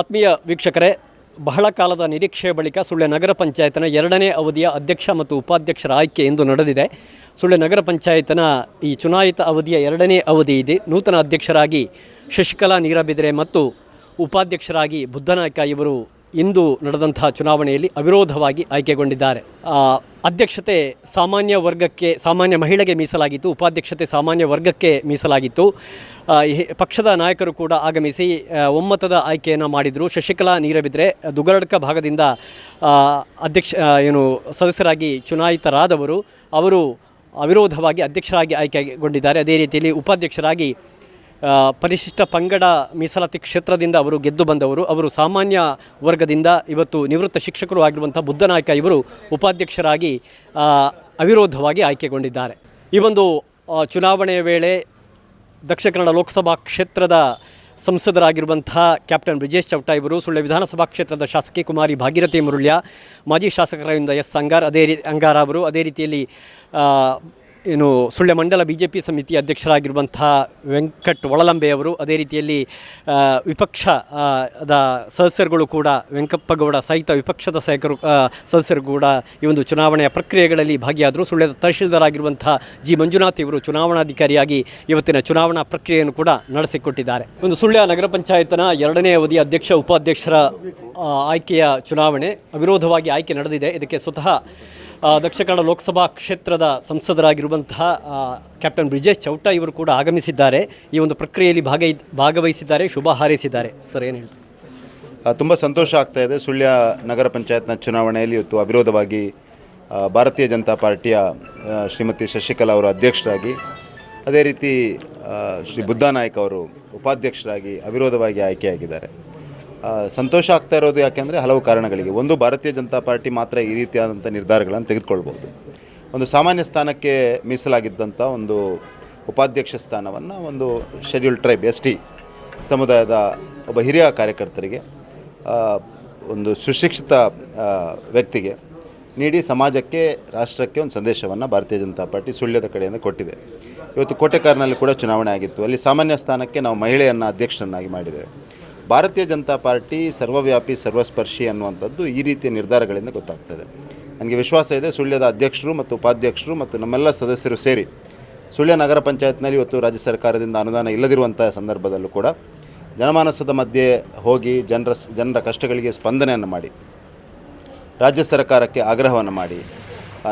ಆತ್ಮೀಯ ವೀಕ್ಷಕರೇ, ಬಹಳ ಕಾಲದ ನಿರೀಕ್ಷೆಯ ಬಳಿಕ ಸುಳ್ಯ ನಗರ ಪಂಚಾಯತ್ನ ಎರಡನೇ ಅವಧಿಯ ಅಧ್ಯಕ್ಷ ಮತ್ತು ಉಪಾಧ್ಯಕ್ಷರ ಆಯ್ಕೆ ಎಂದು ನಡೆದಿದೆ. ಸುಳ್ಯ ನಗರ ಪಂಚಾಯತ್ನ ಈ ಚುನಾಯಿತ ಅವಧಿಯ ಎರಡನೇ ಅವಧಿ ಇದೆ. ನೂತನ ಅಧ್ಯಕ್ಷರಾಗಿ ಶಶಿಕಲಾ ನೀರಬಿದ್ರೆ ಮತ್ತು ಉಪಾಧ್ಯಕ್ಷರಾಗಿ ಬುದ್ಧನಾಯ್ಕ ಇವರು ಇಂದು ನಡೆದಂತಹ ಚುನಾವಣೆಯಲ್ಲಿ ಅವಿರೋಧವಾಗಿ ಆಯ್ಕೆಗೊಂಡಿದ್ದಾರೆ. ಅಧ್ಯಕ್ಷತೆ ಸಾಮಾನ್ಯ ವರ್ಗಕ್ಕೆ, ಸಾಮಾನ್ಯ ಮಹಿಳೆಗೆ ಮೀಸಲಾಗಿತ್ತು, ಉಪಾಧ್ಯಕ್ಷತೆ ಸಾಮಾನ್ಯ ವರ್ಗಕ್ಕೆ ಮೀಸಲಾಗಿತ್ತು. ಪಕ್ಷದ ನಾಯಕರು ಕೂಡ ಆಗಮಿಸಿ ಒಮ್ಮತದ ಆಯ್ಕೆಯನ್ನು ಮಾಡಿದರು. ಶಶಿಕಲಾ ನೀರಬಿದ್ರೆ ದುಗರಡ್ಕ ಭಾಗದಿಂದ ಅಧ್ಯಕ್ಷ ಏನು, ಸದಸ್ಯರಾಗಿ ಚುನಾಯಿತರಾದವರು, ಅವರು ಅವಿರೋಧವಾಗಿ ಅಧ್ಯಕ್ಷರಾಗಿ ಆಯ್ಕೆಗೊಂಡಿದ್ದಾರೆ. ಅದೇ ರೀತಿಯಲ್ಲಿ ಉಪಾಧ್ಯಕ್ಷರಾಗಿ ಪರಿಶಿಷ್ಟ ಪಂಗಡ ಮೀಸಲಾತಿ ಕ್ಷೇತ್ರದಿಂದ ಅವರು ಗೆದ್ದು ಬಂದವರು. ಅವರು ಸಾಮಾನ್ಯ ವರ್ಗದಿಂದ ಇವತ್ತು ನಿವೃತ್ತ ಶಿಕ್ಷಕರು ಆಗಿರುವಂಥ ಬುದ್ಧನಾಯಕ ಇವರು ಉಪಾಧ್ಯಕ್ಷರಾಗಿ ಅವಿರೋಧವಾಗಿ ಆಯ್ಕೆಗೊಂಡಿದ್ದಾರೆ. ಈ ಒಂದು ಚುನಾವಣೆಯ ವೇಳೆ ದಕ್ಷಿಣ ಕನ್ನಡ ಲೋಕಸಭಾ ಕ್ಷೇತ್ರದ ಸಂಸದರಾಗಿರುವಂಥ ಕ್ಯಾಪ್ಟನ್ ಬ್ರಿಜೇಶ್ ಚೌಟ ಇವರು, ಸುಳ್ಯ ವಿಧಾನಸಭಾ ಕ್ಷೇತ್ರದ ಶಾಸಕಿ ಕುಮಾರಿ ಭಾಗೀರಥಿ ಮುರುಳ್ಯ, ಮಾಜಿ ಶಾಸಕರಿಂದ ಎಸ್ ಅಂಗಾರ್, ಅದೇ ರೀ, ಅಂಗಾರ ಅವರು, ಅದೇ ರೀತಿಯಲ್ಲಿ ಏನು ಸುಳ್ಯ ಮಂಡಲ ಬಿ ಜೆ ಪಿ ಸಮಿತಿ ಅಧ್ಯಕ್ಷರಾಗಿರುವಂಥ ವೆಂಕಟ್ ಒಳಲಂಬೆ ಅವರು ಅದೇ ರೀತಿಯಲ್ಲಿ ವಿಪಕ್ಷದ ಸದಸ್ಯರುಗಳು ಕೂಡ, ವೆಂಕಪ್ಪಗೌಡ ಸಹಿತ ವಿಪಕ್ಷದ ಸಹಕರು ಸದಸ್ಯರು ಕೂಡ ಈ ಒಂದು ಚುನಾವಣೆಯ ಪ್ರಕ್ರಿಯೆಗಳಲ್ಲಿ ಭಾಗಿಯಾದರು. ಸುಳ್ಯದ ತಹಶೀಲ್ದಾರ್ ಜಿ. ಮಂಜುನಾಥ್ ಇವರು ಚುನಾವಣಾಧಿಕಾರಿಯಾಗಿ ಇವತ್ತಿನ ಚುನಾವಣಾ ಪ್ರಕ್ರಿಯೆಯನ್ನು ಕೂಡ ನಡೆಸಿಕೊಟ್ಟಿದ್ದಾರೆ. ಒಂದು ಸುಳ್ಯ ನಗರ ಪಂಚಾಯತ್ನ ಎರಡನೇ ಅವಧಿಯ ಅಧ್ಯಕ್ಷ, ಉಪಾಧ್ಯಕ್ಷರ ಆಯ್ಕೆಯ ಚುನಾವಣೆ ಅವಿರೋಧವಾಗಿ ಆಯ್ಕೆ ನಡೆದಿದೆ. ಇದಕ್ಕೆ ಸ್ವತಃ ದಕ್ಷಿಣ ಕನ್ನಡ ಲೋಕಸಭಾ ಕ್ಷೇತ್ರದ ಸಂಸದರಾಗಿರುವಂತಹ ಕ್ಯಾಪ್ಟನ್ ಬ್ರಿಜೇಶ್ ಚೌಟ ಇವರು ಕೂಡ ಆಗಮಿಸಿದ್ದಾರೆ. ಈ ಒಂದು ಪ್ರಕ್ರಿಯೆಯಲ್ಲಿ ಭಾಗ, ಭಾಗವಹಿಸಿದ್ದಾರೆ, ಶುಭ ಹಾರೈಸಿದ್ದಾರೆ. ಸರ್, ಏನು ಹೇಳಿ ತುಂಬ ಸಂತೋಷ ಆಗ್ತಾ ಇದೆ. ಸುಳ್ಯ ನಗರ ಪಂಚಾಯತ್ನ ಚುನಾವಣೆಯಲ್ಲಿ ಇವತ್ತು ಅವಿರೋಧವಾಗಿ ಭಾರತೀಯ ಜನತಾ ಪಾರ್ಟಿಯ ಶ್ರೀಮತಿ ಶಶಿಕಲಾ ಅವರು ಅಧ್ಯಕ್ಷರಾಗಿ, ಅದೇ ರೀತಿ ಶ್ರೀ ಶ್ರೀ ನಾಯಕ್ ಅವರು ಉಪಾಧ್ಯಕ್ಷರಾಗಿ ಅವಿರೋಧವಾಗಿ ಆಯ್ಕೆಯಾಗಿದ್ದಾರೆ. ಸಂತೋಷ ಆಗ್ತಾ ಇರೋದು ಯಾಕೆಂದರೆ ಹಲವು ಕಾರಣಗಳಿಗೆ. ಒಂದು, ಭಾರತೀಯ ಜನತಾ ಪಾರ್ಟಿ ಮಾತ್ರ ಈ ರೀತಿಯಾದಂಥ ನಿರ್ಧಾರಗಳನ್ನು ತೆಗೆದುಕೊಳ್ಬೋದು ಒಂದು ಸಾಮಾನ್ಯ ಸ್ಥಾನಕ್ಕೆ ಮೀಸಲಾಗಿದ್ದಂಥ ಒಂದು ಉಪಾಧ್ಯಕ್ಷ ಸ್ಥಾನವನ್ನು ಒಂದು ಶೆಡ್ಯೂಲ್ ಟ್ರೈಬ್ ಎಸ್ ಟಿ ಸಮುದಾಯದ ಒಬ್ಬ ಹಿರಿಯ ಕಾರ್ಯಕರ್ತರಿಗೆ ಒಂದು ಸುಶಿಕ್ಷಿತ ವ್ಯಕ್ತಿಗೆ ನೀಡಿ ಸಮಾಜಕ್ಕೆ, ರಾಷ್ಟ್ರಕ್ಕೆ ಒಂದು ಸಂದೇಶವನ್ನು ಭಾರತೀಯ ಜನತಾ ಪಾರ್ಟಿ ಸುಳ್ಯದ ಕಡೆಯಿಂದ ಕೊಟ್ಟಿದೆ. ಇವತ್ತು ಕೋಟೆಕಾರ್ನಲ್ಲಿ ಕೂಡ ಚುನಾವಣೆ ಆಗಿತ್ತು. ಅಲ್ಲಿ ಸಾಮಾನ್ಯ ಸ್ಥಾನಕ್ಕೆ ನಾವು ಮಹಿಳೆಯನ್ನು ಅಧ್ಯಕ್ಷರನ್ನಾಗಿ ಮಾಡಿದ್ದೇವೆ. ಭಾರತೀಯ ಜನತಾ ಪಾರ್ಟಿ ಸರ್ವವ್ಯಾಪಿ, ಸರ್ವಸ್ಪರ್ಶಿ ಅನ್ನುವಂಥದ್ದು ಈ ರೀತಿಯ ನಿರ್ಧಾರಗಳಿಂದ ಗೊತ್ತಾಗ್ತದೆ. ನನಗೆ ವಿಶ್ವಾಸ ಇದೆ, ಸುಳ್ಯದ ಅಧ್ಯಕ್ಷರು ಮತ್ತು ಉಪಾಧ್ಯಕ್ಷರು ಮತ್ತು ನಮ್ಮೆಲ್ಲ ಸದಸ್ಯರು ಸೇರಿ ಸುಳ್ಯ ನಗರ ಪಂಚಾಯತ್ನಲ್ಲಿ ಇವತ್ತು ರಾಜ್ಯ ಸರ್ಕಾರದಿಂದ ಅನುದಾನ ಇಲ್ಲದಿರುವಂಥ ಸಂದರ್ಭದಲ್ಲೂ ಕೂಡ ಜನಮಾನಸದ ಮಧ್ಯೆ ಹೋಗಿ ಜನರ ಜನರ ಕಷ್ಟಗಳಿಗೆ ಸ್ಪಂದನೆಯನ್ನು ಮಾಡಿ, ರಾಜ್ಯ ಸರ್ಕಾರಕ್ಕೆ ಆಗ್ರಹವನ್ನು ಮಾಡಿ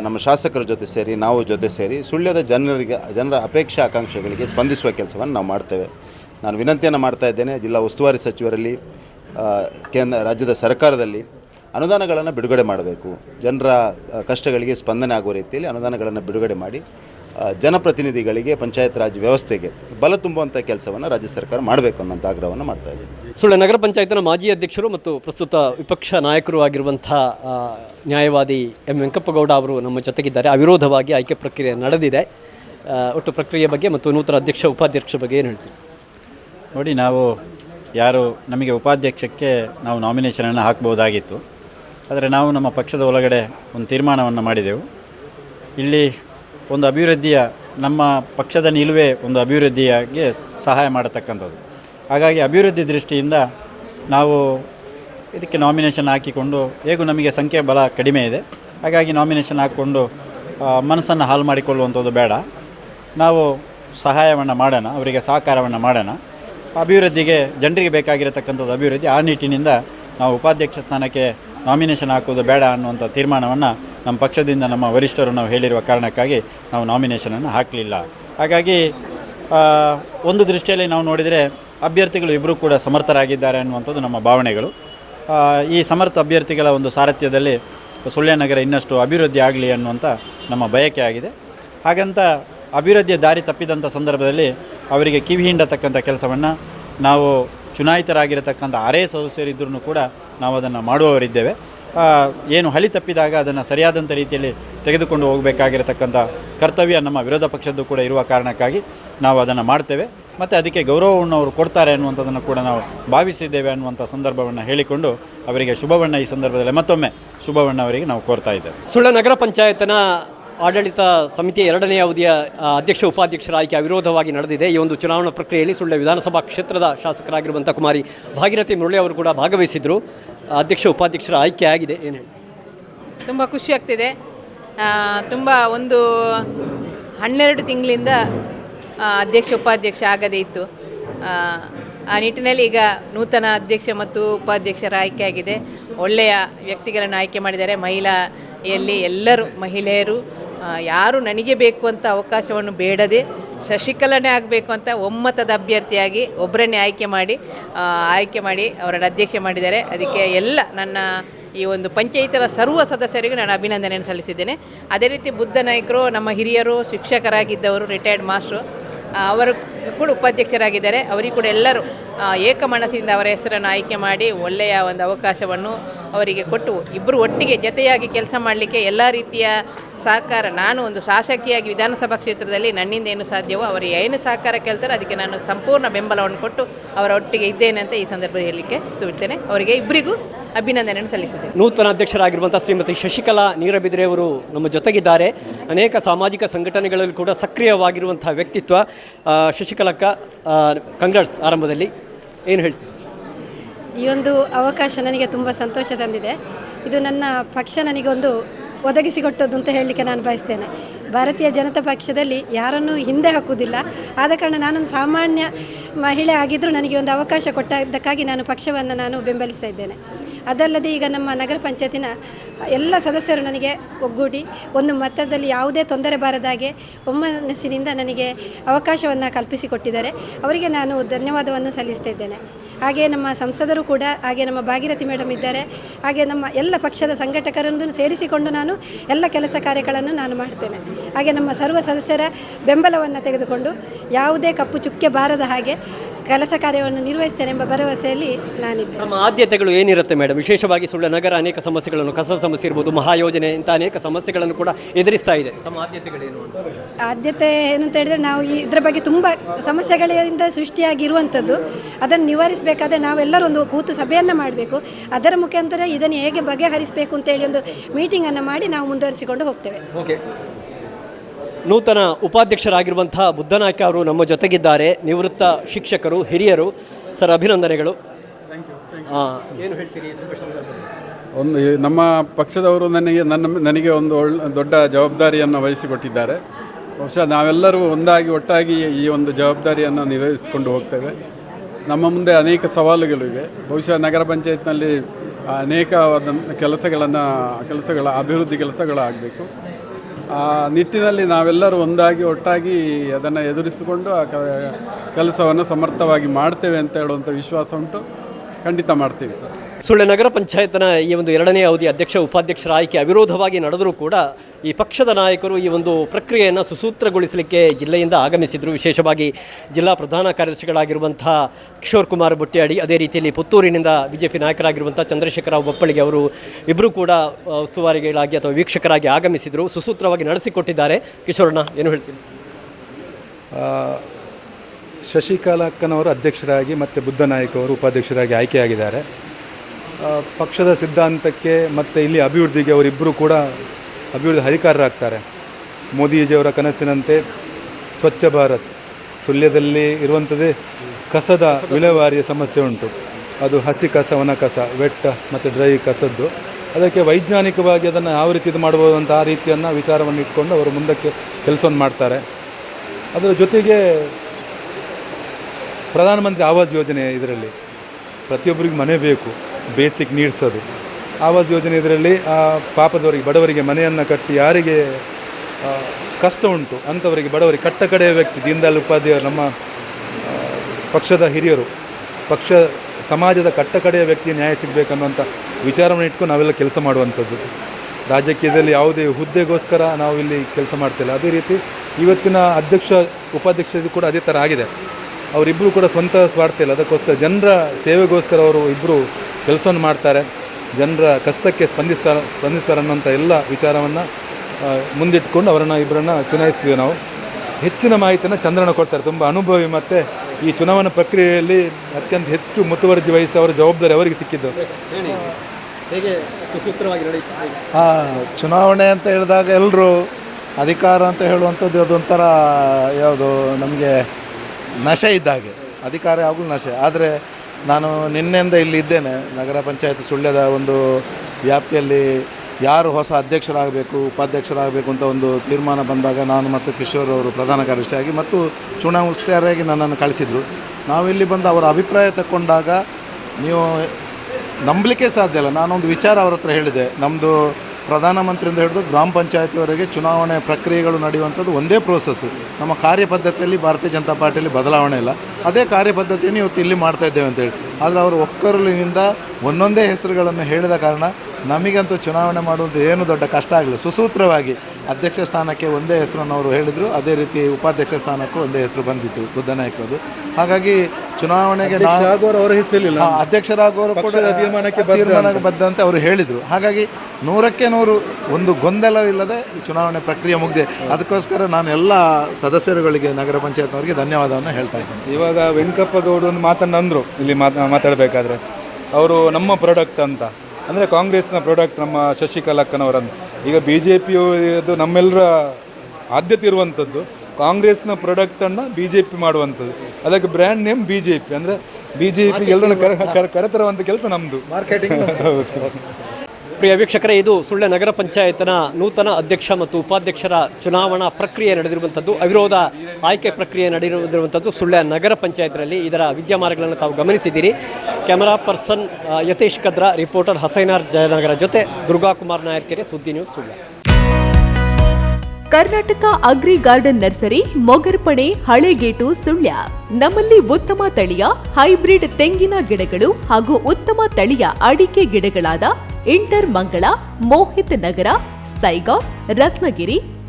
ನಮ್ಮ ಶಾಸಕರ ಜೊತೆ ಸೇರಿ, ನಾವು ಜೊತೆ ಸೇರಿ ಸುಳ್ಯದ ಜನರಿಗೆ, ಜನರ ಅಪೇಕ್ಷೆ ಆಕಾಂಕ್ಷೆಗಳಿಗೆ ಸ್ಪಂದಿಸುವ ಕೆಲಸವನ್ನು ನಾವು ಮಾಡ್ತೇವೆ. ನಾನು ವಿನಂತಿಯನ್ನು ಮಾಡ್ತಾ ಇದ್ದೇನೆ ಜಿಲ್ಲಾ ಉಸ್ತುವಾರಿ ಸಚಿವರಲ್ಲಿ ಕೇಂದ್ರ ರಾಜ್ಯದ ಸರ್ಕಾರದಲ್ಲಿ ಅನುದಾನಗಳನ್ನು ಬಿಡುಗಡೆ ಮಾಡಬೇಕು. ಜನರ ಕಷ್ಟಗಳಿಗೆ ಸ್ಪಂದನೆ ಆಗುವ ರೀತಿಯಲ್ಲಿ ಅನುದಾನಗಳನ್ನು ಬಿಡುಗಡೆ ಮಾಡಿ ಜನಪ್ರತಿನಿಧಿಗಳಿಗೆ, ಪಂಚಾಯತ್ ರಾಜ್ ವ್ಯವಸ್ಥೆಗೆ ಬಲ ತುಂಬುವಂಥ ಕೆಲಸವನ್ನು ರಾಜ್ಯ ಸರ್ಕಾರ ಮಾಡಬೇಕು ಅನ್ನೋಂಥ ಆಗ್ರಹವನ್ನು ಮಾಡ್ತಾ ಇದ್ದೀನಿ. ಸುಳ್ಳ, ನಗರ ಪಂಚಾಯತ್ನ ಮಾಜಿ ಅಧ್ಯಕ್ಷರು ಮತ್ತು ಪ್ರಸ್ತುತ ವಿಪಕ್ಷ ನಾಯಕರು ಆಗಿರುವಂಥ ನ್ಯಾಯವಾದಿ ಎಂ. ವೆಂಕಪ್ಪಗೌಡ ಅವರು ನಮ್ಮ ಜೊತೆಗಿದ್ದಾರೆ. ಅವಿರೋಧವಾಗಿ ಆಯ್ಕೆ ಪ್ರಕ್ರಿಯೆ ನಡೆದಿದೆ. ಒಟ್ಟು ಪ್ರಕ್ರಿಯೆ ಬಗ್ಗೆ ಮತ್ತು ನೂತನ ಅಧ್ಯಕ್ಷ ಉಪಾಧ್ಯಕ್ಷ ಬಗ್ಗೆ ಏನು ಹೇಳ್ತೀವಿ? ನೋಡಿ, ನಾವು ಯಾರು ನಮಗೆ ಉಪಾಧ್ಯಕ್ಷಕ್ಕೆ ನಾವು ನಾಮಿನೇಷನನ್ನು ಹಾಕ್ಬೋದಾಗಿತ್ತು ಆದರೆ ನಾವು ನಮ್ಮ ಪಕ್ಷದ ಒಳಗಡೆ ಒಂದು ತೀರ್ಮಾನವನ್ನು ಮಾಡಿದೆವು. ಇಲ್ಲಿ ಒಂದು ಅಭಿವೃದ್ಧಿಯ, ನಮ್ಮ ಪಕ್ಷದ ನಿಲುವೆ ಒಂದು ಅಭಿವೃದ್ಧಿಯಾಗಿ ಸಹಾಯ ಮಾಡತಕ್ಕಂಥದ್ದು. ಹಾಗಾಗಿ ಅಭಿವೃದ್ಧಿ ದೃಷ್ಟಿಯಿಂದ ನಾವು ಇದಕ್ಕೆ ನಾಮಿನೇಷನ್ ಹಾಕಿಕೊಂಡು, ಹೇಗೂ ನಮಗೆ ಸಂಖ್ಯೆ ಬಲ ಕಡಿಮೆ ಇದೆ. ಹಾಗಾಗಿ ನಾಮಿನೇಷನ್ ಹಾಕ್ಕೊಂಡು ಮನಸ್ಸನ್ನು ಹಾಳು ಮಾಡಿಕೊಳ್ಳುವಂಥದ್ದು ಬೇಡ. ನಾವು ಸಹಾಯವನ್ನು ಮಾಡೋಣ, ಅವರಿಗೆ ಸಹಕಾರವನ್ನು ಮಾಡೋಣ. ಅಭಿವೃದ್ಧಿಗೆ ಜನರಿಗೆ ಬೇಕಾಗಿರತಕ್ಕಂಥದ್ದು ಅಭಿವೃದ್ಧಿ, ಆ ನಿಟ್ಟಿನಿಂದ ನಾವು ಉಪಾಧ್ಯಕ್ಷ ಸ್ಥಾನಕ್ಕೆ ನಾಮಿನೇಷನ್ ಹಾಕೋದು ಬೇಡ ಅನ್ನುವಂಥ ತೀರ್ಮಾನವನ್ನು ನಮ್ಮ ಪಕ್ಷದಿಂದ ನಮ್ಮ ವರಿಷ್ಠರು ನಾವು ಹೇಳಿರುವ ಕಾರಣಕ್ಕಾಗಿ ನಾವು ನಾಮಿನೇಷನನ್ನು ಹಾಕಲಿಲ್ಲ. ಹಾಗಾಗಿ ಒಂದು ದೃಷ್ಟಿಯಲ್ಲಿ ನಾವು ನೋಡಿದರೆ ಅಭ್ಯರ್ಥಿಗಳು ಇಬ್ಬರೂ ಕೂಡ ಸಮರ್ಥರಾಗಿದ್ದಾರೆ ಅನ್ನುವಂಥದ್ದು ನಮ್ಮ ಭಾವನೆಗಳು. ಈ ಸಮರ್ಥ ಅಭ್ಯರ್ಥಿಗಳ ಒಂದು ಸಾರಥ್ಯದಲ್ಲಿ ಸುಳ್ಯ ನಗರ ಇನ್ನಷ್ಟು ಅಭಿವೃದ್ಧಿ ಆಗಲಿ ಅನ್ನುವಂಥ ನಮ್ಮ ಬಯಕೆ ಆಗಿದೆ. ಹಾಗಂತ ಅಭಿವೃದ್ಧಿಯ ದಾರಿ ತಪ್ಪಿದಂಥ ಸಂದರ್ಭದಲ್ಲಿ ಅವರಿಗೆ ಕಿವಿ ಹಿಂಡತಕ್ಕಂಥ ಕೆಲಸವನ್ನು ನಾವು ಚುನಾಯಿತರಾಗಿರತಕ್ಕಂಥ ಆರೇ ಸದಸ್ಯರಿದ್ದರೂ ಕೂಡ ನಾವು ಅದನ್ನು ಮಾಡುವವರಿದ್ದೇವೆ. ಏನು ಹಳಿ ತಪ್ಪಿದಾಗ ಅದನ್ನು ಸರಿಯಾದಂಥ ರೀತಿಯಲ್ಲಿ ತೆಗೆದುಕೊಂಡು ಹೋಗಬೇಕಾಗಿರತಕ್ಕಂಥ ಕರ್ತವ್ಯ ನಮ್ಮ ವಿರೋಧ ಪಕ್ಷದ್ದು ಕೂಡ ಇರುವ ಕಾರಣಕ್ಕಾಗಿ ನಾವು ಅದನ್ನು ಮಾಡ್ತೇವೆ. ಮತ್ತು ಅದಕ್ಕೆ ಗೌರವವನ್ನು ಅವರು ಕೊಡ್ತಾರೆ ಅನ್ನುವಂಥದ್ದನ್ನು ಕೂಡ ನಾವು ಭಾವಿಸಿದ್ದೇವೆ ಅನ್ನುವಂಥ ಸಂದರ್ಭವನ್ನು ಹೇಳಿಕೊಂಡು ಅವರಿಗೆ ಶುಭವನ್ನು ಈ ಸಂದರ್ಭದಲ್ಲಿ ಮತ್ತೊಮ್ಮೆ ಶುಭವನ್ನು ಅವರಿಗೆ ನಾವು ಕೋರ್ತಾ ಇದ್ದೇವೆ. ಸುಳ್ಳ ನಗರ ಪಂಚಾಯತ್ನ ಆಡಳಿತ ಸಮಿತಿಯ ಎರಡನೇ ಅವಧಿಯ ಅಧ್ಯಕ್ಷ ಉಪಾಧ್ಯಕ್ಷರ ಆಯ್ಕೆ ಅವಿರೋಧವಾಗಿ ನಡೆದಿದೆ. ಈ ಒಂದು ಚುನಾವಣಾ ಪ್ರಕ್ರಿಯೆಯಲ್ಲಿ ಸುಳ್ಯ ವಿಧಾನಸಭಾ ಕ್ಷೇತ್ರದ ಶಾಸಕರಾಗಿರುವಂಥ ಕುಮಾರಿ ಭಾಗೀರಥಿ ಮುರಳಿ ಅವರು ಕೂಡ ಭಾಗವಹಿಸಿದರು. ಅಧ್ಯಕ್ಷ ಉಪಾಧ್ಯಕ್ಷರ ಆಯ್ಕೆ ಆಗಿದೆ. ಏನು ಹೇಳಿ? ತುಂಬ ಖುಷಿ ಆಗ್ತಿದೆ. ತುಂಬ ಒಂದು ಹನ್ನೆರಡು ತಿಂಗಳಿಂದ ಅಧ್ಯಕ್ಷ ಉಪಾಧ್ಯಕ್ಷ ಆಗದೇ ಇತ್ತು. ಆ, ನಿಟ್ಟಿನಲ್ಲಿ ಈಗ ನೂತನ ಅಧ್ಯಕ್ಷ ಮತ್ತು ಉಪಾಧ್ಯಕ್ಷರ ಆಯ್ಕೆ ಆಗಿದೆ. ಒಳ್ಳೆಯ ವ್ಯಕ್ತಿಗಳನ್ನು ಆಯ್ಕೆ ಮಾಡಿದ್ದಾರೆ. ಮಹಿಳೆಯಲ್ಲಿ ಎಲ್ಲರೂ ಮಹಿಳೆಯರು ಯಾರು ನನಗೆ ಬೇಕು ಅಂತ ಅವಕಾಶವನ್ನು ಬೇಡದೆ ಶಶಿಕಲನೇ ಆಗಬೇಕು ಅಂತ ಒಮ್ಮತದ ಅಭ್ಯರ್ಥಿಯಾಗಿ ಒಬ್ಬರನ್ನೇ ಆಯ್ಕೆ ಮಾಡಿ ಆಯ್ಕೆ ಮಾಡಿ ಅವರನ್ನು ಅಧ್ಯಕ್ಷೆ ಮಾಡಿದ್ದಾರೆ. ಅದಕ್ಕೆ ಎಲ್ಲ ನನ್ನ ಈ ಒಂದು ಪಂಚಾಯಿತರ ಸರ್ವ ಸದಸ್ಯರಿಗೂ ನಾನು ಅಭಿನಂದನೆಯನ್ನು ಸಲ್ಲಿಸಿದ್ದೇನೆ. ಅದೇ ರೀತಿ ಬುದ್ಧ ನಾಯಕರು, ನಮ್ಮ ಹಿರಿಯರು, ಶಿಕ್ಷಕರಾಗಿದ್ದವರು, ರಿಟೈರ್ಡ್ ಮಾಸ್ಟ್ರು ಅವರು ಕೂಡ ಉಪಾಧ್ಯಕ್ಷರಾಗಿದ್ದಾರೆ. ಅವರಿಗೆ ಕೂಡ ಎಲ್ಲರೂ ಏಕಮನಸ್ಸಿಂದ ಅವರ ಹೆಸರನ್ನು ಆಯ್ಕೆ ಮಾಡಿ ಒಳ್ಳೆಯ ಒಂದು ಅವಕಾಶವನ್ನು ಅವರಿಗೆ ಕೊಟ್ಟು ಇಬ್ಬರು ಒಟ್ಟಿಗೆ ಜತೆಯಾಗಿ ಕೆಲಸ ಮಾಡಲಿಕ್ಕೆ ಎಲ್ಲ ರೀತಿಯ ಸಹಕಾರ, ನಾನು ಒಂದು ಶಾಸಕಿಯಾಗಿ ವಿಧಾನಸಭಾ ಕ್ಷೇತ್ರದಲ್ಲಿ ನನ್ನಿಂದ ಏನು ಸಾಧ್ಯವೋ ಅವರು ಏನು ಸಹಕಾರ ಕೇಳ್ತಾರೋ ಅದಕ್ಕೆ ನಾನು ಸಂಪೂರ್ಣ ಬೆಂಬಲವನ್ನು ಕೊಟ್ಟು ಅವರ ಒಟ್ಟಿಗೆ ಇದ್ದೇನೆ ಅಂತ ಈ ಸಂದರ್ಭದಲ್ಲಿ ಹೇಳಲಿಕ್ಕೆ ಸುಬಿಡ್ತೇನೆ. ಅವರಿಗೆ ಇಬ್ಬರಿಗೂ ಅಭಿನಂದನೆಯನ್ನು ಸಲ್ಲಿಸುತ್ತೇನೆ. ನೂತನ ಅಧ್ಯಕ್ಷರಾಗಿರುವಂಥ ಶ್ರೀಮತಿ ಶಶಿಕಲಾ ನೀರಬಿದ್ರೆ ಅವರು ನಮ್ಮ ಜೊತೆಗಿದ್ದಾರೆ. ಅನೇಕ ಸಾಮಾಜಿಕ ಸಂಘಟನೆಗಳಲ್ಲಿ ಕೂಡ ಸಕ್ರಿಯವಾಗಿರುವಂಥ ವ್ಯಕ್ತಿತ್ವ ಶಶಿಕಲಕ್ಕ ಕಂಗ್ರಾಟ್ಸ್ ಆರಂಭದಲ್ಲಿ. ಏನು ಹೇಳ್ತೀವಿ ಈ ಒಂದು ಅವಕಾಶ ನನಗೆ ತುಂಬ ಸಂತೋಷ ತಂದಿದೆ. ಇದು ನನ್ನ ಪಕ್ಷ ನನಗೊಂದು ಒದಗಿಸಿಕೊಟ್ಟದ್ದು ಅಂತ ಹೇಳಲಿಕ್ಕೆ ನಾನು ಬಯಸ್ತೇನೆ. ಭಾರತೀಯ ಜನತಾ ಪಕ್ಷದಲ್ಲಿ ಯಾರನ್ನೂ ಹಿಂದೆ ಹಾಕುವುದಿಲ್ಲ. ಆದ ಕಾರಣ ನಾನೊಂದು ಸಾಮಾನ್ಯ ಮಹಿಳೆ ಆಗಿದ್ದರೂ ನನಗೆ ಒಂದು ಅವಕಾಶ ಕೊಟ್ಟದ್ದಕ್ಕಾಗಿ ನಾನು ಪಕ್ಷವನ್ನು ನಾನು ಬೆಂಬಲಿಸ್ತಾ ಅದಲ್ಲದೆ ಈಗ ನಮ್ಮ ನಗರ ಪಂಚಾಯತಿನ ಎಲ್ಲ ಸದಸ್ಯರು ನನಗೆ ಒಗ್ಗೂಡಿ ಒಂದು ಮತದಲ್ಲಿ ಯಾವುದೇ ತೊಂದರೆ ಬಾರದಾಗೆ ಒಮ್ಮನಸ್ಸಿನಿಂದ ನನಗೆ ಅವಕಾಶವನ್ನು ಕಲ್ಪಿಸಿಕೊಟ್ಟಿದ್ದಾರೆ. ಅವರಿಗೆ ನಾನು ಧನ್ಯವಾದವನ್ನು ಸಲ್ಲಿಸ್ತಿದ್ದೇನೆ ಹಾಗೆ ನಮ್ಮ ಸಂಸದರು ಕೂಡ, ಹಾಗೆ ನಮ್ಮ ಭಾಗೀರಥಿ ಮೇಡಮ್ ಇದ್ದಾರೆ. ಹಾಗೆ ನಮ್ಮ ಎಲ್ಲ ಪಕ್ಷದ ಸಂಘಟಕರನ್ನು ಸೇರಿಸಿಕೊಂಡು ನಾನು ಎಲ್ಲ ಕೆಲಸ ಕಾರ್ಯಗಳನ್ನು ನಾನು ಮಾಡ್ತೇನೆ ಹಾಗೆ ನಮ್ಮ ಸರ್ವ ಸದಸ್ಯರ ಬೆಂಬಲವನ್ನು ತೆಗೆದುಕೊಂಡು ಯಾವುದೇ ಕಪ್ಪು ಚುಕ್ಕೆ ಬಾರದ ಹಾಗೆ ಕೆಲಸ ಕಾರ್ಯವನ್ನು ನಿರ್ವಹಿಸ್ತೇನೆ ಎಂಬ ಭರವಸೆಯಲ್ಲಿ ನಾನಿದ್ದೆ. ನಮ್ಮ ಆದ್ಯತೆಗಳು ಏನಿರುತ್ತೆ ಮೇಡಮ್? ವಿಶೇಷವಾಗಿ ಸುಳ್ಳ ನಗರ ಅನೇಕ ಸಮಸ್ಯೆಗಳನ್ನು ಕಸ ಸಮಸ್ಯೆ ಇರ್ಬೋದು ಮಹಾಯೋಜನೆ ಇಂಥ ಅನೇಕ ಸಮಸ್ಯೆಗಳನ್ನು ಕೂಡ ಎದುರಿಸ್ತಾ ಇದೆ. ನಮ್ಮ ಆದ್ಯತೆಗಳೇನು ಅಂತ? ಆದ್ಯತೆ ಏನು ಅಂತ ಹೇಳಿದರೆ ನಾವು ಈ ಇದರ ಬಗ್ಗೆ ತುಂಬ ಸಮಸ್ಯೆಗಳಿಂದ ಸೃಷ್ಟಿಯಾಗಿರುವಂಥದ್ದು. ಅದನ್ನು ನಿವಾರಿಸಬೇಕಾದ್ರೆ ನಾವೆಲ್ಲರೂ ಒಂದು ಕೂತು ಸಭೆಯನ್ನು ಮಾಡಬೇಕು. ಅದರ ಮುಖಾಂತರ ಇದನ್ನು ಹೇಗೆ ಬಗೆಹರಿಸಬೇಕು ಅಂತೇಳಿ ಒಂದು ಮೀಟಿಂಗನ್ನು ಮಾಡಿ ನಾವು ಮುಂದುವರಿಸಿಕೊಂಡು ಹೋಗ್ತೇವೆ. ಓಕೆ. ನೂತನ ಉಪಾಧ್ಯಕ್ಷರಾಗಿರುವಂಥ ಬುದ್ಧನಾಯ್ಕ ಅವರು ನಮ್ಮ ಜೊತೆಗಿದ್ದಾರೆ. ನಿವೃತ್ತ ಶಿಕ್ಷಕರು ಹಿರಿಯರು. ಸರ್ ಅಭಿನಂದನೆಗಳು. ಹಾಂ ಏನು ಹೇಳ್ತೀರಿ? ಒಂದು ನಮ್ಮ ಪಕ್ಷದವರು ನನಗೆ ನನ್ನ ನನಗೆ ಒಂದು ಒಳ್ಳೆ ದೊಡ್ಡ ಜವಾಬ್ದಾರಿಯನ್ನು ವಹಿಸಿಕೊಟ್ಟಿದ್ದಾರೆ. ಬಹುಶಃ ನಾವೆಲ್ಲರೂ ಒಂದಾಗಿ ಒಟ್ಟಾಗಿ ಈ ಒಂದು ಜವಾಬ್ದಾರಿಯನ್ನು ನಿರ್ವಹಿಸಿಕೊಂಡು ಹೋಗ್ತೇವೆ. ನಮ್ಮ ಮುಂದೆ ಅನೇಕ ಸವಾಲುಗಳಿವೆ ಬಹುಶಃ ನಗರ ಪಂಚಾಯತ್ನಲ್ಲಿ ಅನೇಕವಾದ ಕೆಲಸಗಳನ್ನು ಕೆಲಸಗಳ ಅಭಿವೃದ್ಧಿ ಕೆಲಸಗಳಾಗಬೇಕು. ಆ ನಿಟ್ಟಿನಲ್ಲಿ ನಾವೆಲ್ಲರೂ ಒಂದಾಗಿ ಒಟ್ಟಾಗಿ ಅದನ್ನು ಎದುರಿಸಿಕೊಂಡು ಆ ಕೆಲಸವನ್ನು ಸಮರ್ಥವಾಗಿ ಮಾಡ್ತೇವೆ ಅಂತ ಹೇಳುವಂಥ ವಿಶ್ವಾಸ ಉಂಟು. ಖಂಡಿತ ಮಾಡ್ತೀವಿ. ಸುಳ್ಯ ನಗರ ಪಂಚಾಯತ್ನ ಈ ಒಂದು ಎರಡನೇ ಅವಧಿ ಅಧ್ಯಕ್ಷ ಉಪಾಧ್ಯಕ್ಷರ ಆಯ್ಕೆ ಅವಿರೋಧವಾಗಿ ನಡೆದರೂ ಕೂಡ ಈ ಪಕ್ಷದ ನಾಯಕರು ಈ ಒಂದು ಪ್ರಕ್ರಿಯೆಯನ್ನು ಸುಸೂತ್ರಗೊಳಿಸಲಿಕ್ಕೆ ಜಿಲ್ಲೆಯಿಂದ ಆಗಮಿಸಿದರು. ವಿಶೇಷವಾಗಿ ಜಿಲ್ಲಾ ಪ್ರಧಾನ ಕಾರ್ಯದರ್ಶಿಗಳಾಗಿರುವಂಥ ಕಿಶೋರ್ ಕುಮಾರ್ ಬೊಟ್ಟಿಯಾಡಿ, ಅದೇ ರೀತಿಯಲ್ಲಿ ಪುತ್ತೂರಿನಿಂದ ಬಿ ಜೆ ಪಿ ನಾಯಕರಾಗಿರುವಂಥ ಚಂದ್ರಶೇಖರ ಬೊಪ್ಪಳಿಗೆ ಅವರು ಇಬ್ಬರೂ ಕೂಡ ಉಸ್ತುವಾರಿಗಳಾಗಿ ಅಥವಾ ವೀಕ್ಷಕರಾಗಿ ಆಗಮಿಸಿದರು. ಸುಸೂತ್ರವಾಗಿ ನಡೆಸಿಕೊಟ್ಟಿದ್ದಾರೆ. ಕಿಶೋರ್ನ ಏನು ಹೇಳ್ತೀನಿ ಶಶಿಕಲಾ ಅಕ್ಕನವರು ಅಧ್ಯಕ್ಷರಾಗಿ ಮತ್ತು ಬುದ್ಧನಾಯಕ್ ಅವರು ಉಪಾಧ್ಯಕ್ಷರಾಗಿ ಆಯ್ಕೆಯಾಗಿದ್ದಾರೆ. ಪಕ್ಷದ ಸಿದ್ಧಾಂತಕ್ಕೆ ಮತ್ತು ಇಲ್ಲಿ ಅಭಿವೃದ್ಧಿಗೆ ಅವರಿಬ್ಬರು ಕೂಡ ಅಭಿವೃದ್ಧಿ ಹರಿಕಾರರಾಗ್ತಾರೆ. ಮೋದಿಜಿಯವರ ಕನಸಿನಂತೆ ಸ್ವಚ್ಛ ಭಾರತ್ ಸುಳ್ಯದಲ್ಲಿ ಇರುವಂಥದ್ದೇ ಕಸದ ವಿಲೇವಾರಿಯ ಸಮಸ್ಯೆ ಉಂಟು. ಅದು ಹಸಿ ಕಸ, ಒಣ ಕಸ ವೆಟ್ ಮತ್ತು ಡ್ರೈ ಕಸದ್ದು. ಅದಕ್ಕೆ ವೈಜ್ಞಾನಿಕವಾಗಿ ಅದನ್ನು ಯಾವ ರೀತಿ ಇದು ಮಾಡ್ಬೋದು ಅಂತ ಆ ರೀತಿಯನ್ನು ವಿಚಾರವನ್ನು ಇಟ್ಕೊಂಡು ಅವರು ಮುಂದಕ್ಕೆ ಕೆಲಸವನ್ನು ಮಾಡ್ತಾರೆ. ಅದರ ಜೊತೆಗೆ ಪ್ರಧಾನಮಂತ್ರಿ ಆವಾಸ್ ಯೋಜನೆ ಇದರಲ್ಲಿ ಪ್ರತಿಯೊಬ್ಬರಿಗೂ ಮನೆ ಬೇಕು. ಬೇಸಿಕ್ ನೀಡ್ಸ್ ಅದು. ಆವಾಸ್ ಯೋಜನೆ ಇದರಲ್ಲಿ, ಆ, ಪಾಪದವರಿಗೆ, ಬಡವರಿಗೆ ಮನೆಯನ್ನು ಕಟ್ಟಿ ಯಾರಿಗೆ ಕಷ್ಟ ಉಂಟು, ಅಂಥವರಿಗೆ ಬಡವರಿಗೆ ಕಟ್ಟ ಕಡೆಯ ವ್ಯಕ್ತಿ, ದೀನದಯಾಳ್ ಉಪಾಧ್ಯಾಯ ನಮ್ಮ ಪಕ್ಷದ ಹಿರಿಯರು, ಪಕ್ಷ, ಸಮಾಜದ ಕಟ್ಟ ಕಡೆಯ ವ್ಯಕ್ತಿಗೆ ನ್ಯಾಯ ಸಿಗಬೇಕನ್ನುವಂಥ ವಿಚಾರವನ್ನು ಇಟ್ಕೊಂಡು ನಾವೆಲ್ಲ ಕೆಲಸ ಮಾಡುವಂಥದ್ದು. ರಾಜಕೀಯದಲ್ಲಿ ಯಾವುದೇ ಹುದ್ದೆಗೋಸ್ಕರ ನಾವು ಇಲ್ಲಿ ಕೆಲಸ ಮಾಡ್ತಿಲ್ಲ. ಅದೇ ರೀತಿ ಇವತ್ತಿನ ಅಧ್ಯಕ್ಷ ಉಪಾಧ್ಯಕ್ಷ ಕೂಡ ಅದೇ ಥರ ಆಗಿದೆ. ಅವರಿಬ್ಬರು ಕೂಡ ಸ್ವಂತ ಸ್ವಾರ್ಥ ಇಲ್ಲ. ಅದಕ್ಕೋಸ್ಕರ ಜನರ ಸೇವೆಗೋಸ್ಕರ ಅವರು ಇಬ್ಬರು ಕೆಲಸವನ್ನು ಮಾಡ್ತಾರೆ. ಜನರ ಕಷ್ಟಕ್ಕೆ ಸ್ಪಂದಿಸ ಸ್ಪಂದಿಸ್ತಾರೆ ಅನ್ನೋಂಥ ಎಲ್ಲ ವಿಚಾರವನ್ನು ಮುಂದಿಟ್ಕೊಂಡು ಅವರನ್ನು ಇಬ್ಬರನ್ನು ಚುನಾಯಿಸ್ತೀವಿ ನಾವು. ಹೆಚ್ಚಿನ ಮಾಹಿತಿಯನ್ನು ಚಂದ್ರನ ಕೊಡ್ತಾರೆ. ತುಂಬ ಅನುಭವಿ ಮತ್ತು ಈ ಚುನಾವಣಾ ಪ್ರಕ್ರಿಯೆಯಲ್ಲಿ ಅತ್ಯಂತ ಹೆಚ್ಚು ಮುತುವರ್ಜಿ ವಹಿಸಿ ಅವರ ಜವಾಬ್ದಾರಿ ಅವರಿಗೆ ಸಿಕ್ಕಿದ್ದು. ಹೇಗೆ ಸುಸೂತ್ರವಾಗಿ ನಡೆಯುತ್ತೆ? ಆ ಚುನಾವಣೆ ಅಂತ ಹೇಳಿದಾಗ ಎಲ್ಲರೂ ಅಧಿಕಾರ ಅಂತ ಹೇಳುವಂಥದ್ದು ಅದೊಂಥರ ಯಾವುದು ನಮಗೆ ನಶೆ ಇದ್ದಾಗೆ ಅಧಿಕಾರ ಯಾವಾಗಲೂ ನಶೆ. ಆದರೆ ನಾನು ನಿನ್ನೆಯಿಂದ ಇಲ್ಲಿ ಇದ್ದೇನೆ, ನಗರ ಪಂಚಾಯತ್ ಸುಳ್ಯದ ಒಂದು ವ್ಯಾಪ್ತಿಯಲ್ಲಿ ಯಾರು ಹೊಸ ಅಧ್ಯಕ್ಷರಾಗಬೇಕು, ಉಪಾಧ್ಯಕ್ಷರಾಗಬೇಕು ಅಂತ ಒಂದು ತೀರ್ಮಾನ ಬಂದಾಗ ನಾನು ಮತ್ತು ಕಿಶೋರ್ ಅವರು ಪ್ರಧಾನ ಕಾರ್ಯದರ್ಶಿಯಾಗಿ ಮತ್ತು ಚುನಾವಣಾ ಉಸ್ತುವಾರಿಯಾಗಿ ನನ್ನನ್ನು ಕಳಿಸಿದರು. ಇಲ್ಲಿ ಬಂದು ಅವರ ಅಭಿಪ್ರಾಯ ತಗೊಂಡಾಗ ನೀವು ನಂಬಲಿಕ್ಕೆ ಸಾಧ್ಯ ಇಲ್ಲ. ನಾನೊಂದು ವಿಚಾರ ಅವ್ರ ಹತ್ರ ಹೇಳಿದೆ. ನಮ್ಮದು ಪ್ರಧಾನಮಂತ್ರಿಯಿಂದ ಹಿಡಿದು ಗ್ರಾಮ ಪಂಚಾಯತಿವರೆಗೆ ಚುನಾವಣೆ ಪ್ರಕ್ರಿಯೆಗಳು ನಡೆಯುವಂಥದ್ದು ಒಂದೇ ಪ್ರೋಸೆಸ್ಸು ನಮ್ಮ ಕಾರ್ಯಪದ್ಧತಿಯಲ್ಲಿ ಭಾರತೀಯ ಜನತಾ ಪಾರ್ಟಿಯಲ್ಲಿ ಬದಲಾವಣೆ ಇಲ್ಲ. ಅದೇ ಕಾರ್ಯಪದ್ಧತಿಯನ್ನು ಇವತ್ತು ಇಲ್ಲಿ ಮಾಡ್ತಾ ಇದ್ದೇವೆ ಅಂತೇಳಿ ಆದರೆ ಅವರು ಒಕ್ಕರಲಿನಿಂದ ಒಂದೊಂದೇ ಹೆಸರುಗಳನ್ನು ಹೇಳಿದ ಕಾರಣ ನಮಗಂತೂ ಚುನಾವಣೆ ಮಾಡುವುದು ಏನು ದೊಡ್ಡ ಕಷ್ಟ ಆಗಲಿ ಸುಸೂತ್ರವಾಗಿ ಅಧ್ಯಕ್ಷ ಸ್ಥಾನಕ್ಕೆ ಒಂದೇ ಹೆಸರನ್ನು ಅವರು ಹೇಳಿದರು. ಅದೇ ರೀತಿ ಉಪಾಧ್ಯಕ್ಷ ಸ್ಥಾನಕ್ಕೂ ಒಂದೇ ಹೆಸರು ಬಂದಿತ್ತು ಬುದ್ಧನಾಯಕರದು ಹಾಗಾಗಿ ಚುನಾವಣೆಗೆ ಅಧ್ಯಕ್ಷರಾಗುವವರು ಕೂಡ ತೀರ್ಮಾನಕ್ಕೆ ಅಂತ. ಅವರು ಹೇಳಿದರು. ಹಾಗಾಗಿ ನೂರಕ್ಕೆ ನೂರು ಒಂದು ಗೊಂದಲವಿಲ್ಲದೆ ಚುನಾವಣೆ ಪ್ರಕ್ರಿಯೆ ಮುಗಿದೆ ಅದಕ್ಕೋಸ್ಕರ ನಾನು ಎಲ್ಲ ಸದಸ್ಯರುಗಳಿಗೆ ನಗರ ಪಂಚಾಯತ್ನವರಿಗೆ ಧನ್ಯವಾದವನ್ನು ಹೇಳ್ತಾ ಇದ್ದೇನೆ. ಇವಾಗ ವೆಂಕಪ್ಪ ಗೌಡ ಒಂದು ಮಾತನ್ನು ಅಂದರು. ಇಲ್ಲಿ ಮಾತಾ ಮಾತಾಡಬೇಕಾದ್ರೆ. ಅವರು ನಮ್ಮ ಪ್ರಾಡಕ್ಟ್ ಅಂತ. ಅಂದರೆ ಕಾಂಗ್ರೆಸ್ನ ಪ್ರಾಡಕ್ಟ್ ನಮ್ಮ ಶಶಿಕಲಾ ಅಕ್ಕನವರನ್ನು. ಈಗ ಬಿ ಜೆ ಪಿಯು ಇದು ನಮ್ಮೆಲ್ಲರ ಆದ್ಯತೆ ಇರುವಂಥದ್ದು ಕಾಂಗ್ರೆಸ್ನ ಪ್ರಾಡಕ್ಟನ್ನು ಬಿ ಜೆ ಪಿ ಮಾಡುವಂಥದ್ದು. ಅದಕ್ಕೆ brand name B J P ಅಂದರೆ ಬಿ ಜೆ ಪಿ ಎಲ್ಲರನ್ನು ಕರೆ ಕರೆ- ಕರೆತರುವಂಥ ಕೆಲಸ ನಮ್ಮದು ಮಾರ್ಕೆಟಿಂಗ್ ಪ್ರಿಯ ವೀಕ್ಷಕರೇ ಇದು ಸುಳ್ಳೆ ನಗರ ಪಂಚಾಯತ್ನ ನೂತನ ಅಧ್ಯಕ್ಷ ಮತ್ತು ಉಪಾಧ್ಯಕ್ಷರ ಚುನಾವಣಾ ಪ್ರಕ್ರಿಯೆ ನಡೆದಿರುವಂಥದ್ದು. ಅವಿರೋಧ ಆಯ್ಕೆ ಪ್ರಕ್ರಿಯೆ ನಡೆದಿರುವಂಥದ್ದು ಸುಳ್ಯ ನಗರ ಪಂಚಾಯತ್ನಲ್ಲಿ. ಇದರ ವಿದ್ಯಮಾನಗಳನ್ನು ತಾವು ಗಮನಿಸಿದ್ದೀರಿ. Camera person Yatish Kadra, reporter Hasainar Jayanagar ಜೊತೆ ದುರ್ಗಾಕುಮಾರ್ ನಾಯರ್ಕೆರೆ ಸುದ್ದಿ ನ್ಯೂಸ್ ಸುಳ್ಳ Karnataka agri garden nursery Mogarpane Halegate, Sullia. ನಮ್ಮಲ್ಲಿ ಉತ್ತಮ ತಳಿಯ, ಹೈಬ್ರಿಡ್ ತೆಂಗಿನ ಗಿಡಗಳು ಹಾಗೂ ಉತ್ತಮ ತಳಿಯ ಅಡಿಕೆ ಗಿಡಗಳಾದ ಇಂಟರ್ ಮಂಗಳ, ಮೋಹಿತ್ ನಗರ, ಸೈಗಾ, ರತ್ನಗಿರಿ